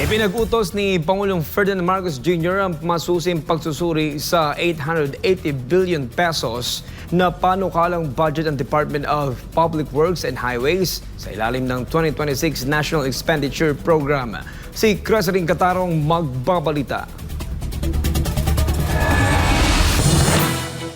Ipinag-utos ni Pangulong Ferdinand Marcos Jr. ang masusing pagsusuri sa 880 billion pesos na panukalang budget ng Department of Public Works and Highways sa ilalim ng 2026 National Expenditure Program. Si Creseling Katarong magbabalita.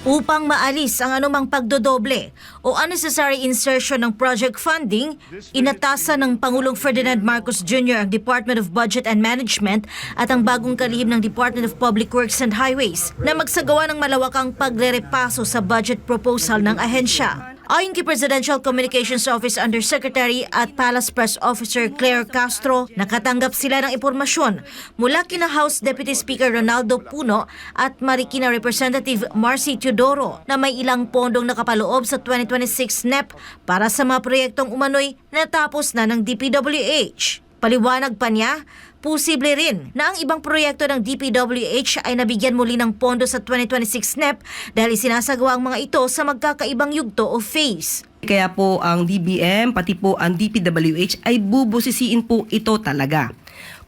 Upang maalis ang anumang pagdodoble o unnecessary insertion ng project funding, inatasan ng Pangulong Ferdinand Marcos Jr. ang Department of Budget and Management at ang bagong kalihim ng Department of Public Works and Highways na magsagawa ng malawakang pagre-repaso sa budget proposal ng ahensya. Ayon kay Presidential Communications Office Undersecretary at Palace Press Officer Claire Castro, nakatanggap sila ng impormasyon mula kina House Deputy Speaker Ronaldo Puno at Marikina Representative Marcy Teodoro na may ilang pondong nakapaloob sa 2026 NEP para sa mga proyektong umano'y natapos na ng DPWH. Paliwanag pa niya, posible rin na ang ibang proyekto ng DPWH ay nabigyan muli ng pondo sa 2026 NEP dahil isinasagawa ang mga ito sa magkakaibang yugto o phase. Kaya po ang DBM, pati po ang DPWH ay bubusisiin po ito talaga.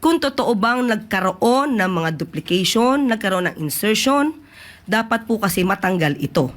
Kung totoo bang nagkaroon ng mga duplication, nagkaroon ng insertion, dapat po kasi matanggal ito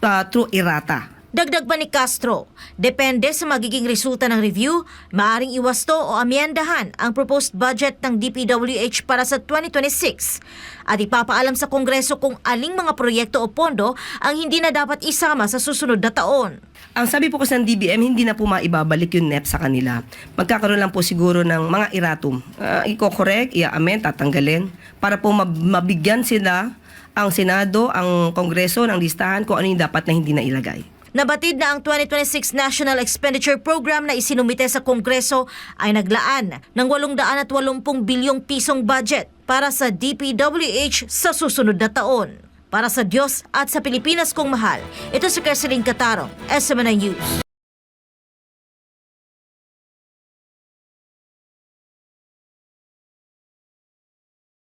uh, through errata. Dagdag pa ni Castro, depende sa magiging resulta ng review, maaring iwasto o amyendahan ang proposed budget ng DPWH para sa 2026 at ipapaalam sa Kongreso kung aling mga proyekto o pondo ang hindi na dapat isama sa susunod na taon. Ang sabi po kasi ng DBM, hindi na po maibabalik yung NEP sa kanila. Magkakaroon lang po siguro ng mga iratum. Uh, iko-correct, i-amend, tatanggalin, para po mab- mabigyan sila ang Senado, ang Kongreso ng listahan kung ano yung dapat na hindi na ilagay. Nabatid na ang 2026 National Expenditure Program na isinumite sa Kongreso ay naglaan ng 880 bilyong pisong budget para sa DPWH sa susunod na taon. Para sa Diyos at sa Pilipinas kong mahal, ito si Kerseling Katarong, SMNI News.